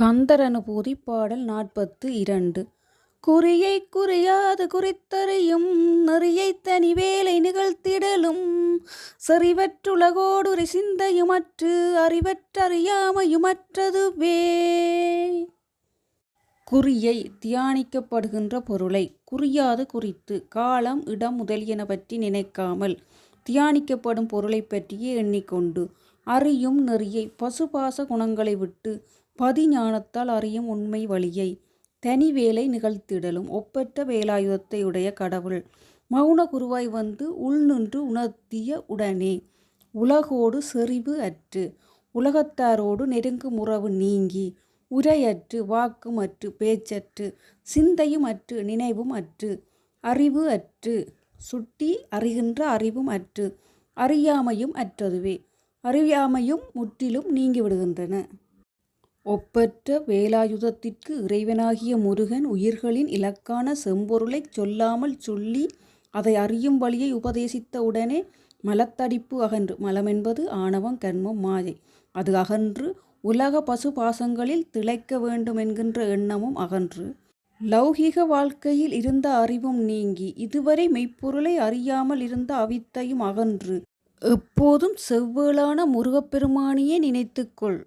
கந்தரனுபூதி பாடல் நாற்பத்து இரண்டு. குறியை குறியாது குறித்தறியும் நெறியை தனி வேலை நிகழ்த்திடலும் சரிவற்றுலகோடு சிந்தையுமற்று அறிவற்றறியாமையுமற்றதுவே. குறியை தியானிக்கப்படுகின்ற பொருளை குறியாது குறித்து காலம் இடம் முதலியன பற்றி நினைக்காமல் தியானிக்கப்படும் பொருளைப் பற்றியே எண்ணிக்கொண்டு அறியும் நெறியை பசுபாச குணங்களை விட்டு பதிஞானத்தால் அறியும் உண்மை வழியை தனி வேலை நிகழ்த்திடலும் ஒப்பற்ற வேலாயுதத்தை உடைய கடவுள் மௌன குருவாய் வந்து உள்நின்று உணர்த்திய உடனே உலகோடு செறிவு அற்று உலகத்தாரோடு நெருங்கும் உறவு நீங்கி உரையற்று வாக்கும் அற்று பேச்சற்று சிந்தையும் அற்று நினைவும் அற்று அறிவு அற்று. சுட்டி அறிகின்ற அறிவும் அற்று அறியாமையும் அற்றதுவே. அறியாமையும் முற்றிலும் நீங்கிவிடுகின்றன. ஒப்பற்ற வேலாயுதத்திற்கு இறைவனாகிய முருகன் உயிர்களின் இலக்கான செம்பொருளைச் சொல்லாமல் சொல்லி அதை அறியும் வழியை உபதேசித்த உடனே மலத்தடிப்பு அகன்று மலமென்பது ஆணவம் கர்மம் மாயை. அது அகன்று உலக பசு பாசங்களில் திளைக்க வேண்டும் என்கின்ற எண்ணமும் அகன்று. லௌகிக வாழ்க்கையில் இருந்த அறிவும் நீங்கி இதுவரை மெய்ப்பொருளை அறியாமல் இருந்த அவித்தையும் அகன்று. எப்போதும் செவ்வேளான முருகப்பெருமானியே நினைத்துக்கொள்.